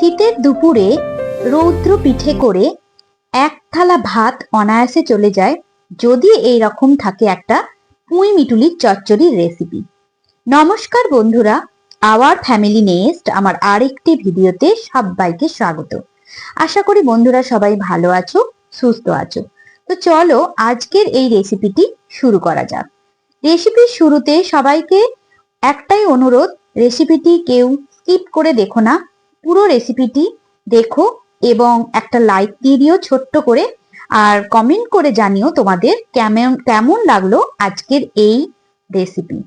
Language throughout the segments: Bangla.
শীতের দুপুরে রৌদ্র পিঠে করে এক থালা ভাত অনায়াসে চলে যায়, যদি এই রকম থাকে একটা পুঁই মিটুলির চচ্চড়ির রেসিপি নমস্কার বন্ধুরা, আওয়ার ফ্যামিলি নেস্ট আমার আরেকটি ভিডিওতে সবাইকে স্বাগত। আশা করি বন্ধুরা সবাই ভালো আছো, সুস্থ আছো। তো চলো আজকের এই রেসিপিটি শুরু করা যাক। রেসিপির শুরুতে সবাইকে একটাই অনুরোধ রেসিপিটি কেউ স্কিপ করে দেখো না পুরো রেসিপিটি দেখো এবং একটা লাইক দিয়ে দিও ছোট্ট করে আর কমেন্ট করে জানিও তোমাদের কেমন কেমন লাগল আজকের এই রেসিপি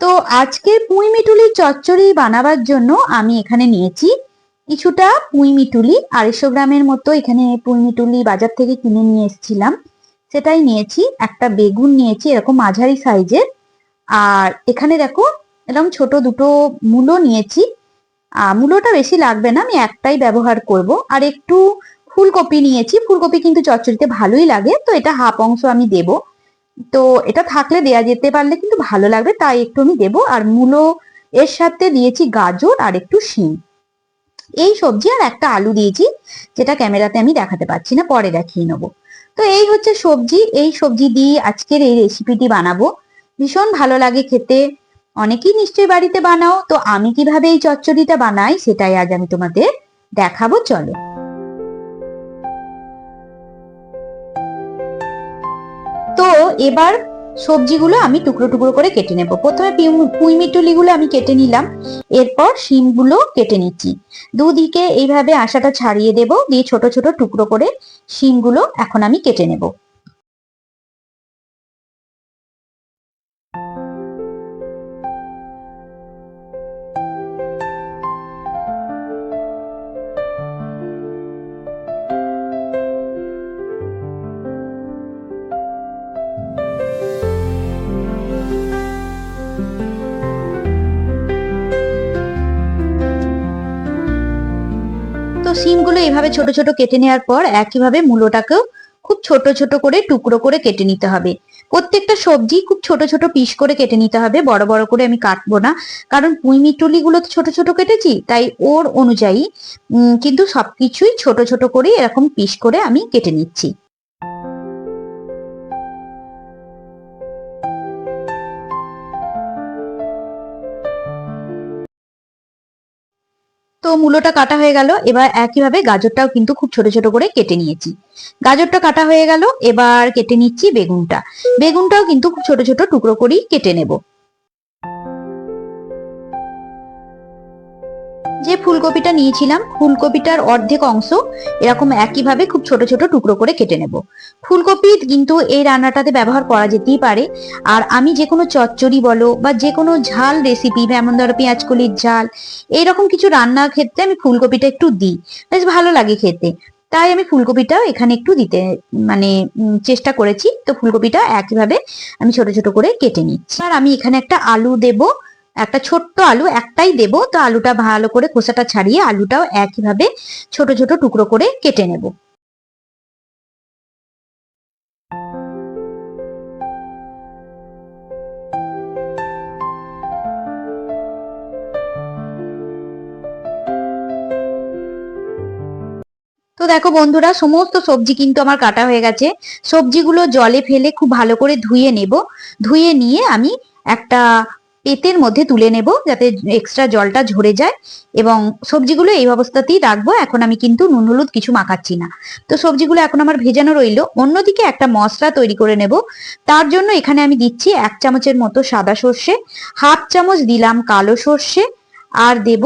তো আজকের পুঁই মিটুলি চচ্চড়ি বানাবার জন্য আমি এখানে নিয়েছি কিছুটা পুঁই মিটুলি। আড়াইশো গ্রামের মতো এখানে পুঁই মিটুলি বাজার থেকে কিনে নিয়ে এসেছিলাম। সেটাই নিয়েছি। একটা বেগুন নিয়েছি, এরকম মাঝারি সাইজের আর এখানে দেখো এরকম ছোট দুটো মূলো নিয়েছি। আহ, মূলোটা বেশি লাগবে না আমি একটাই ব্যবহার করব। আর একটু ফুলকপি নিয়েছি ফুলকপি কিন্তু চচ্চড়িতে ভালোই লাগে তো এটা হাফ অংশ আমি দেব। তো এটা থাকলে দেয়া যেতে পারলে কিন্তু ভালো লাগবে তাই একটু আমি দেব। আর মূলো এর সাথে দিয়েছি গাজর আর একটু শিম। এই সবজি আর একটা আলু দিয়েছি যেটা ক্যামেরাতে আমি দেখাতে পাচ্ছি না পরে দেখিয়ে নেব। তো এই হচ্ছে সবজি এই সবজি দিয়ে আজকের এই রেসিপিটি বানাবো। ভীষণ ভালো লাগে খেতে। অনেকেই নিশ্চয়ই বাড়িতে বানাও। তো আমি কীভাবে এই চচ্চড়িটা বানাই সেটাই আজ আমি তোমাদের দেখাবো, চলো। তো এবার সবজিগুলো আমি টুকরো টুকরো করে কেটে নেব। প্রথমে পুঁই মিটুলিগুলো আমি কেটে নিলাম। এরপর শিমগুলো কেটে নিচ্ছি। দুদিকে এইভাবে আশাটা ছাড়িয়ে দেব। দিয়ে ছোট ছোট টুকরো করে শিমগুলো এখন আমি কেটে নেব। তো সিমগুলো এইভাবে ছোট ছোট কেটে নেওয়ার পর একইভাবে মূলোটাকেও খুব ছোট ছোট করে টুকরো করে কেটে নিতে হবে। প্রত্যেকটা সবজি খুব ছোট ছোট পিস করে কেটে নিতে হবে, বড় বড় করে আমি কাটবো না। কারণ পুঁই গুলো তো ছোট ছোট কেটেছি, তাই ওর অনুযায়ী কিন্তু সবকিছুই ছোট ছোট করে এরকম পিস করে আমি কেটে নিচ্ছি। তো মূলোটা কাটা হয়ে গেল। এবার একইভাবে গাজরটাও কিন্তু খুব ছোট ছোট করে কেটে নিয়েছি। গাজরটা কাটা হয়ে গেল। এবার কেটে নিচ্ছি বেগুনটা। বেগুনটাও কিন্তু খুব ছোট ছোট টুকরো করেই কেটে নেব। যে ফুলকপিটা নিয়েছিলাম, ফুলকপিটার অর্ধেক অংশ এরকম একইভাবে খুব ছোট ছোট টুকরো করে কেটে নেব। ফুলকপি কিন্তু এই রান্নাটাতে ব্যবহার করা যেতেই পারে। আর আমি যে কোনো চচ্চড়ি বলো বা যে কোনো ঝাল রেসিপি যেমন ধরো পেঁয়াজ কলির ঝাল, এইরকম কিছু রান্নার ক্ষেত্রে আমি ফুলকপিটা একটু দিই। বেশ ভালো লাগে খেতে। তাই আমি ফুলকপিটাও এখানে একটু দিতে মানে চেষ্টা করেছি। তো ফুলকপিটা একইভাবে আমি ছোট ছোট করে কেটে নিচ্ছি। আর আমি এখানে একটা আলু দেব। একটা ছোট্ট আলু একটাই দেব। তো আলুটা ভালো করে খোসাটা ছাড়িয়ে আলুটাও একইভাবে ছোট ছোট টুকরো করে কেটে নেব। তো দেখো বন্ধুরা, সমস্ত সবজি কিন্তু আমার কাটা হয়ে গেছে। সবজিগুলো জলে ফেলে খুব ভালো করে ধুয়ে নেব। ধুয়ে নিয়ে আমি একটা পেতের মধ্যে তুলে নেব যাতে এক্সট্রা জলটা ঝরে যায় এবং সবজিগুলো এই অবস্থাতেই রাখব। এখন আমি কিন্তু নুন, হলুদ কিছু মাখাচ্ছি না। তো সবজিগুলো এখন আমার ভেজানো রইল। অন্যদিকে একটা মশলা তৈরি করে নেব। তার জন্য এখানে আমি দিচ্ছি এক চামচের মতো সাদা সর্ষে, হাফ চামচ দিলাম কালো সর্ষে আর দেব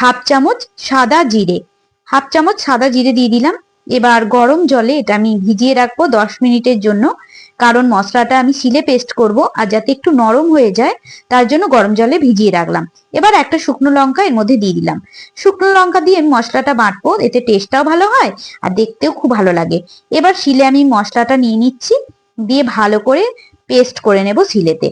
হাফ চামচ সাদা জিরে। হাফ চামচ সাদা জিরে দিয়ে দিলাম। এবার গরম জলে এটা আমি ভিজিয়ে রাখব দশ মিনিটের জন্য। কারণ মশলাটা আমি শিলে পেস্ট করব আর যাতে একটু নরম হয়ে যায়, তার জন্য গরম জলে ভিজিয়ে রাখলাম। এবার একটা শুকনো লঙ্কা এর মধ্যে দিয়ে দিলাম। শুকনো লঙ্কা দিয়ে আমি মশলাটা বাঁটবো, এতে টেস্টটাও ভালো হয় আর দেখতেও খুব ভালো লাগে। এবার শিলে আমি মশলাটা নিয়ে নিচ্ছি, দিয়ে ভালো করে পেস্ট করে নেব শিলেতে।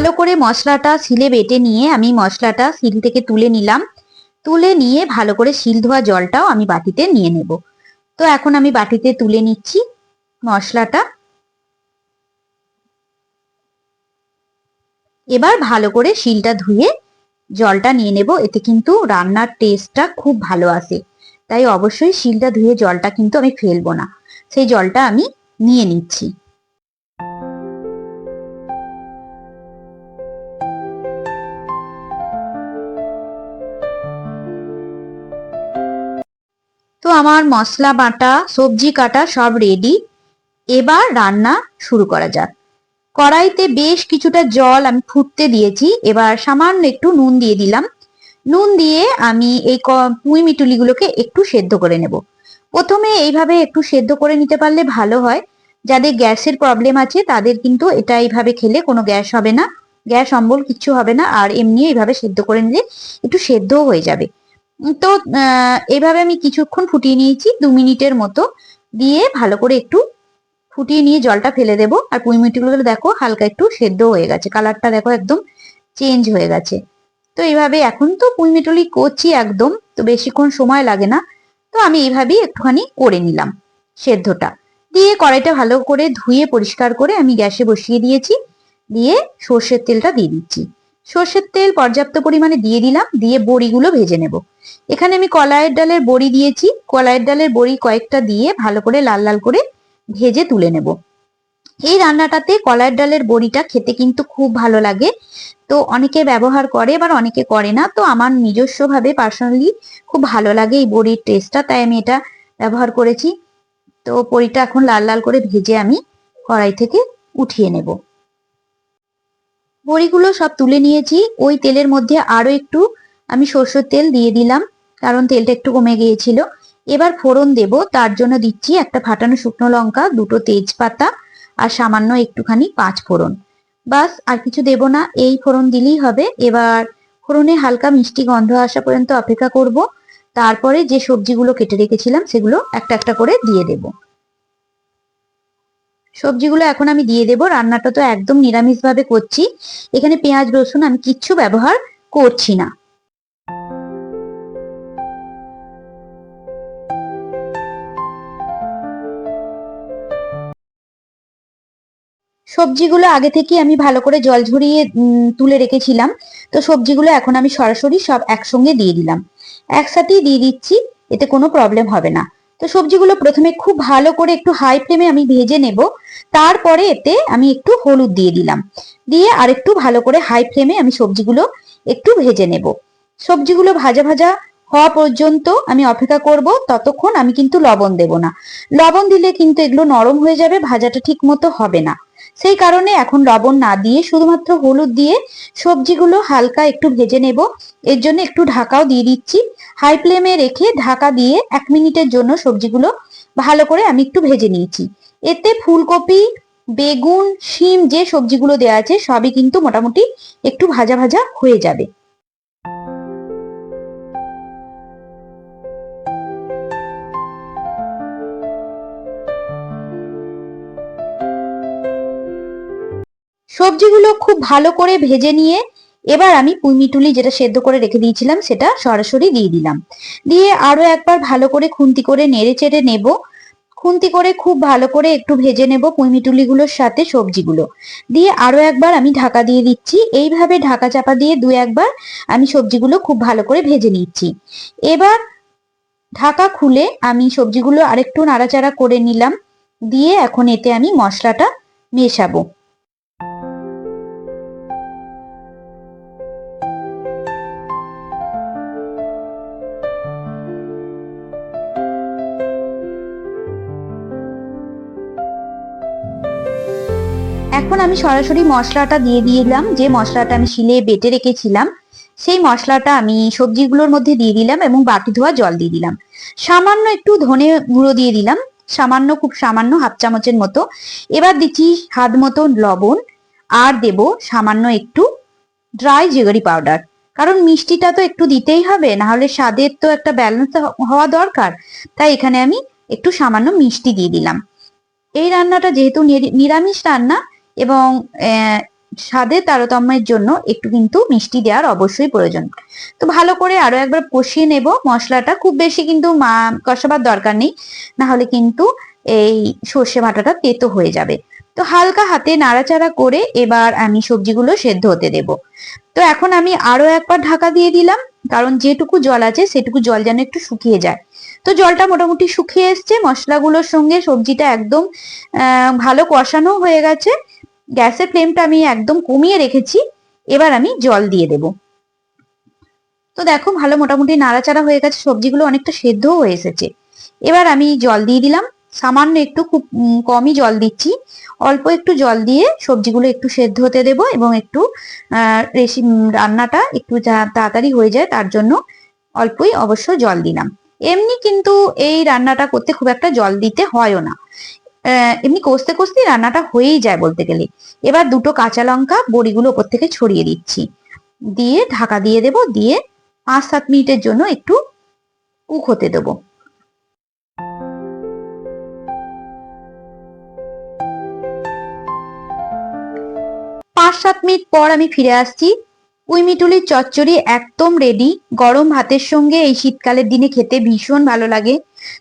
ভালো করে মশলাটা শিলে বেটে নিয়ে আমি মশলাটা শিল থেকে তুলে নিলাম। তুলে নিয়ে ভালো করে শিল ধোয়া জলটাও আমি বাটিতে নিয়ে নেব। তো এখন আমি বাটিতে তুলে নিচ্ছি মশলাটা। এবার ভালো করে শিলটা ধুয়ে জলটা নিয়ে নেব। এতে কিন্তু রান্নার টেস্টটা খুব ভালো আসে। তাই অবশ্যই শিলটা ধুয়ে জলটা কিন্তু আমি ফেলব না। সেই জলটা আমি নিয়ে নিচ্ছি। আমার মশলা, বাটা, সবজি কাটা সব রেডি এবার রান্না শুরু করা যাক। কড়াইতে বেশ কিছুটা জল আমি ফুটতে দিয়েছি। এবার সামান্য একটু নুন দিয়ে দিলাম। নুন দিয়ে আমি এই পুঁই মিটুলিগুলোকে একটু সেদ্ধ করে নেব। প্রথমে এইভাবে একটু সেদ্ধ করে নিতে পারলে ভালো হয়। যাদের গ্যাসের প্রবলেম আছে, তাদের কিন্তু এটা এইভাবে খেলে কোনো গ্যাস হবে না। গ্যাস অম্বল কিচ্ছু হবে না। আর এমনি এইভাবে সেদ্ধ করে নিলে একটু সেদ্ধও হয়ে যাবে। তো আহ, এইভাবে আমি কিছুক্ষণ ফুটিয়ে নিয়েছি দু মিনিটের মতো। দিয়ে ভালো করে একটু ফুটিয়ে নিয়ে জলটা ফেলে দেবো। আর পুঁই মিটিগুলো দেখো হালকা একটু সেদ্ধ হয়ে গেছে। কালারটা দেখো একদম চেঞ্জ হয়ে গেছে। তো এইভাবে এখন তো পুঁই মিটুলি করছি একদম তো বেশিক্ষণ সময় লাগে না। তো আমি এইভাবেই একটুখানি করে নিলাম সেদ্ধটা। দিয়ে কড়াইটা ভালো করে ধুয়ে পরিষ্কার করে আমি গ্যাসে বসিয়ে দিয়েছি। দিয়ে সর্ষের তেলটা দিয়ে দিচ্ছি। সর্ষের তেল পর্যাপ্ত পরিমাণে দিয়ে দিলাম, দিয়ে বড়িগুলো ভেজে নেব। এখানে আমি কলাইয়ের ডালের বড়ি দিয়েছি। কলাইয়ের ডালের বড়ি কয়েকটা দিয়ে ভালো করে লাল লাল করে ভেজে তুলে নেব। এই রান্নাটাতে কলাইয়ের ডালের বড়িটা খেতে কিন্তু খুব ভালো লাগে। তো অনেকে ব্যবহার করে, আবার অনেকে করে না। তো আমার নিজস্ব ভাবে পার্সোনালি খুব ভালো লাগে এই বড়ির টেস্টটা তাই আমি এটা ব্যবহার করেছি। তো বড়িটা এখন লাল লাল করে ভেজে আমি কড়াই থেকে উঠিয়ে নেব। বড়িগুলো সব তুলে নিয়েছি। ওই তেলের মধ্যে আরও একটু আমি সর্ষের তেল দিয়ে দিলাম, কারণ তেলটা একটু কমে গিয়েছিল। এবার ফোড়ন দেব, তার জন্য দিচ্ছি একটা ফাটানো শুকনো লঙ্কা, দুটো তেজপাতা আর সামান্য একটুখানি পাঁচ ফোড়ন। বাস, আর কিছু দেব না, এই ফোড়ন দিলেই হবে। এবার ফোড়নে হালকা মিষ্টি গন্ধ আসা পর্যন্ত অপেক্ষা করব। তারপরে যে সবজিগুলো কেটে রেখেছিলাম, সেগুলো একটা একটা করে দিয়ে দেব। সবজিগুলো এখন আমি দিয়ে দেব। রান্নাটা তো একদম নিরামিষ ভাবে করছি। এখানে পেঁয়াজ, রসুন আমি কিচ্ছু ব্যবহার করছি না। সবজিগুলো আগে থেকে আমি ভালো করে জল ঝরিয়ে তুলে রেখেছিলাম। তো সবজিগুলো এখন আমি সরাসরি সব একসঙ্গে দিয়ে দিলাম। একসাথেই দিয়ে দিচ্ছি, এতে কোনো প্রবলেম হবে না। তো সবজিগুলো প্রথমে খুব ভালো করে একটু হাই ফ্লেমে আমি ভেজে নেব। তারপরে এতে আমি একটু হলুদ দিয়ে দিলাম। দিয়ে আর একটু ভালো করে হাই ফ্লেমে আমি সবজিগুলো একটু ভেজে নেব। সবজিগুলো ভাজা ভাজা হওয়া পর্যন্ত আমি অপেক্ষা করব, ততক্ষণ আমি কিন্তু লবণ দেব না। লবণ দিলে কিন্তু এগুলো নরম হয়ে যাবে, ভাজাটা ঠিক মতো হবে না। সেই কারণে এখন লবণ না দিয়ে, শুধুমাত্র হলুদ দিয়ে সবজিগুলো হালকা একটু ভেজে নেব। এর জন্য একটু ঢাকাও দিয়ে দিচ্ছি। হাই ফ্লেমে রেখে ঢাকা দিয়ে এক মিনিটের জন্য সবজিগুলো ভালো করে আমি একটু ভেজে নিয়েছি। এতে ফুলকপি, বেগুন, শিম যে সবজিগুলো দেওয়া আছে সবই কিন্তু মোটামুটি একটু ভাজা ভাজা হয়ে যাবে। সবজিগুলো খুব ভালো করে ভেজে নিয়ে এবার আমি পুঁইমিটুলি যেটা সেদ্ধ করে রেখে দিয়েছিলাম, সেটা সরাসরি দিয়ে দিলাম। দিয়ে আরও একবার ভালো করে খুন্তি করে নেড়ে চেড়ে নেব। খুন্তি করে খুব ভালো করে একটু ভেজে নেব পুঁইমিটুলিগুলোর সাথে সবজিগুলো। দিয়ে আরও একবার আমি ঢাকা দিয়ে দিচ্ছি। এইভাবে ঢাকা চাপা দিয়ে দু একবার আমি সবজিগুলো খুব ভালো করে ভেজে নিচ্ছি। এবার ঢাকা খুলে আমি সবজিগুলো আরেকটু নাড়াচাড়া করে নিলাম। দিয়ে এখন এতে আমি মশলাটা মেশাবো। এখন আমি সরাসরি মশলাটা দিয়ে দিলাম। যে মশলাটা আমি শিলে বেটে রেখেছিলাম, সেই মশলাটা আমি সবজিগুলোর মধ্যে দিয়ে দিলাম এবং বাটি ধোয়া জল দিয়ে দিলাম। সামান্য একটু ধনে গুঁড়ো দিয়ে দিলাম, সামান্য, খুব সামান্য হাফ চামচের মতো। এবার দিচ্ছি স্বাদ মতো লবণ, আর দেব সামান্য একটু ড্রাই জেগারি পাউডার কারণ মিষ্টিটা তো একটু দিতেই হবে না হলে স্বাদের তো একটা ব্যালেন্স হওয়া দরকার। তাই এখানে আমি একটু সামান্য মিষ্টি দিয়ে দিলাম। এই রান্নাটা যেহেতু নির- নিরামিষ রান্না এবং আহ, স্বাদের তারতম্যের জন্য একটু কিন্তু মিষ্টি দেওয়ার অবশ্যই প্রয়োজন। তো ভালো করে আরও একবার কষিয়ে নেব। মশলাটা খুব বেশি কিন্তু মা কষাবার দরকার নেই। না হলে কিন্তু এই সর্ষে বাটাটা তেতো হয়ে যাবে। তো হালকা হাতে নাড়াচাড়া করে এবার আমি সবজিগুলো সেদ্ধ হতে দেব। তো এখন আমি আরও একবার ঢাকা দিয়ে দিলাম। কারণ যেটুকু জল আছে সেটুকু জল যেন একটু শুকিয়ে যায়। তো জলটা মোটামুটি শুকিয়ে এসছে। মশলাগুলোর সঙ্গে সবজিটা একদম ভালো কষানো হয়ে গেছে। গ্যাসের ফ্লেমটা আমি একদম কমিয়ে রেখেছি। এবার আমি জল দিয়ে দেব। তো দেখো, ভালো মোটামুটি নাড়াচাড়া হয়ে গেছে, সবজিগুলো অনেকটা সেদ্ধও হয়ে এসেছে। এবার আমি জল দিয়ে দিলাম। সামান্য একটু খুব কমই জল দিচ্ছি। অল্প একটু জল দিয়ে সবজিগুলো একটু সেদ্ধ হতে দেব এবং একটু রেসি রান্নাটা একটু তাড়াতাড়ি হয়ে যায়, তার জন্য অল্পই অবশ্য জল দিলাম। এমনি কিন্তু এই রান্নাটা করতে খুব একটা জল দিতে হয়ও না। এমনি কষতে কষতেই রান্নাটা হয়েই যায় বলতে গেলে। এবার দুটো কাঁচা লঙ্কা বড়িগুলো ওপর থেকে ছড়িয়ে দিচ্ছি। দিয়ে ঢাকা দিয়ে দেব, দিয়ে পাঁচ সাত মিনিটের জন্য একটু কুক হতে দেবো। পাঁচ সাত মিনিট পর আমি ফিরে আসছি। উইমিটুলির চচ্চড়ি একদম রেডি গরম ভাতের সঙ্গে এই শীতকালের দিনে খেতে ভীষণ ভালো লাগে।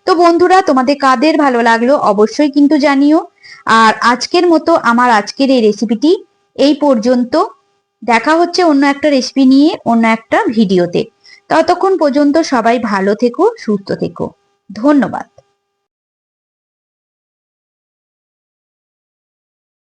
তো বন্ধুরা, তোমাদের কাদের ভালো লাগল অবশ্যই কিন্তু জানিও। আর আজকের মতো আমার আজকের এই রেসিপিটি এই পর্যন্ত। দেখা হচ্ছে অন্য একটা রেসিপি নিয়ে, অন্য একটা ভিডিওতে। ততক্ষণ পর্যন্ত সবাই ভালো থেকো, সুস্থ থেকো। ধন্যবাদ।